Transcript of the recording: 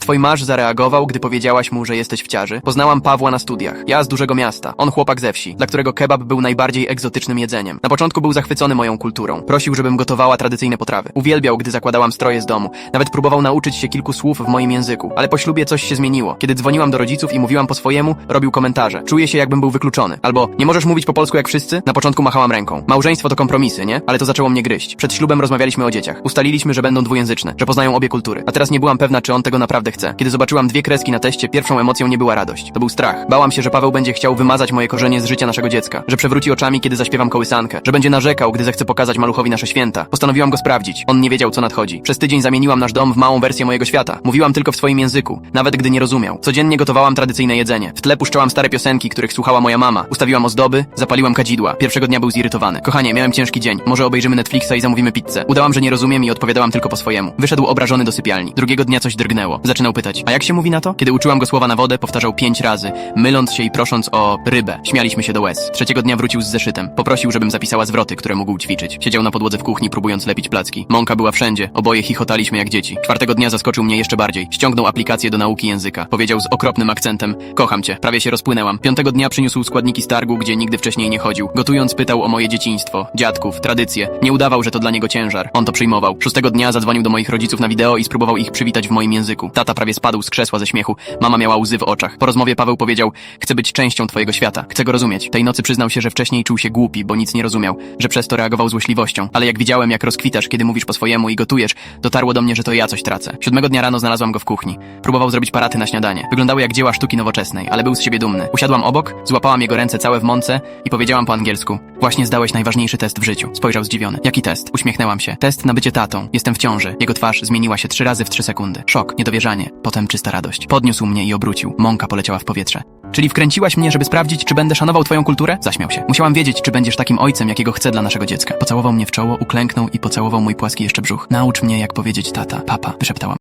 Twój marz zareagował, gdy powiedziałaś mu, że jesteś w ciąży? Poznałam Pawła na studiach. Ja z dużego miasta. On chłopak ze wsi, dla którego kebab był najbardziej egzotycznym jedzeniem. Na początku był zachwycony moją kulturą. Prosił, żebym gotowała tradycyjne potrawy. Uwielbiał, gdy zakładałam stroje z domu. Nawet próbował nauczyć się kilku słów w moim języku. Ale po ślubie coś się zmieniło. Kiedy dzwoniłam do rodziców i mówiłam po swojemu, robił komentarze. Czuję się, jakbym był wykluczony. Albo nie możesz mówić po polsku jak wszyscy? Na początku machałam ręką. Małżeństwo to kompromisy, nie? Ale to zaczęło mnie gryźć. Przed ślubem rozmawialiśmy o dzieciach. Ustaliliśmy, że będą dwujęzyczne, że poznają obie kultury. A teraz nie byłam pewna, czy on tego naprawdę chce. Kiedy zobaczyłam dwie kreski na teście, pierwszą emocją nie była radość. To był strach. Bałam się, że Paweł będzie chciał wymazać moje korzenie z życia naszego dziecka, że przewróci oczami, kiedy zaśpiewam kołysankę, że będzie narzekał, gdy zechce pokazać maluchowi nasze święta. Postanowiłam go sprawdzić. On nie wiedział, co nadchodzi. Przez tydzień zamieniłam nasz dom w małą wersję mojego świata. Mówiłam tylko w swoim języku, nawet gdy nie rozumiał. Codziennie gotowałam tradycyjne jedzenie. W tle puszczałam stare piosenki, których słuchała moja mama. Ustawiłam ozdoby, zapaliłam kadzidła. Pierwszego dnia był zirytowany. Kochanie, miałem ciężki dzień. Może obejrzymy Netflixa i zamówimy pizzę. Udałam, że nie rozumiem i odpowiadałam tylko po swojemu. Wyszedł obrażony do sypialni. Drugiego dnia coś drgnęło. Zaczynał pytać, a jak się mówi na to? Kiedy uczyłam go słowa na wodę, powtarzał pięć razy, myląc się i prosząc o rybę. Śmialiśmy się do łez. Trzeciego dnia wrócił z zeszytem. Poprosił, żebym zapisała zwroty, które mógł ćwiczyć. Siedział na podłodze w kuchni, próbując lepić placki. Mąka była wszędzie. Oboje chichotaliśmy jak dzieci. Czwartego dnia zaskoczył mnie jeszcze bardziej. Ściągnął aplikację do nauki języka. Powiedział z okropnym akcentem, kocham cię. Prawie się rozpłynęłam. Piątego dnia przyniósł składniki z targu, gdzie nigdy wcześniej nie chodził. Gotując pytał o moje dzieciństwo, dziadków, tradycje. Nie udawał, że to dla niego ciężar. On to przyjmował. Szóstego dnia zadzwonił do moich rodziców na wideo i spróbował ich przywitać w moim języku. Tata prawie spadł z krzesła ze śmiechu. Mama miała łzy w oczach. Po rozmowie Paweł powiedział, chcę być częścią twojego świata. Chcę go rozumieć. Tej nocy przyznał się, że wcześniej czuł się głupi, bo nic nie rozumiał. Że przez to reagował złośliwością. Ale jak widziałem, jak rozkwitasz, kiedy mówisz po swojemu i gotujesz, dotarło do mnie, że to ja coś tracę. Siódmego dnia rano znalazłam go w kuchni. Próbował zrobić paraty na śniadanie. Wyglądały jak dzieła sztuki nowoczesnej, ale był z siebie dumny. Usiadłam obok, złapałam jego ręce całe w mące i powiedziałam po angielsku. Właśnie zdałeś najważniejszy test w życiu. Spojrzał zdziwiony. Jaki test? Uśmiechnęłam się. Test na bycie tatą. Jestem w ciąży. Jego twarz zmieniła się trzy razy w trzy sekundy. Szok, niedowierzanie, potem czysta radość. Podniósł mnie i obrócił. Mąka poleciała w powietrze. Czyli wkręciłaś mnie, żeby sprawdzić, czy będę szanował twoją kulturę? Zaśmiał się. Musiałam wiedzieć, czy będziesz takim ojcem, jakiego chcę dla naszego dziecka. Pocałował mnie w czoło, uklęknął i pocałował mój płaski jeszcze brzuch. Naucz mnie, jak powiedzieć tata, papa, wyszeptałam.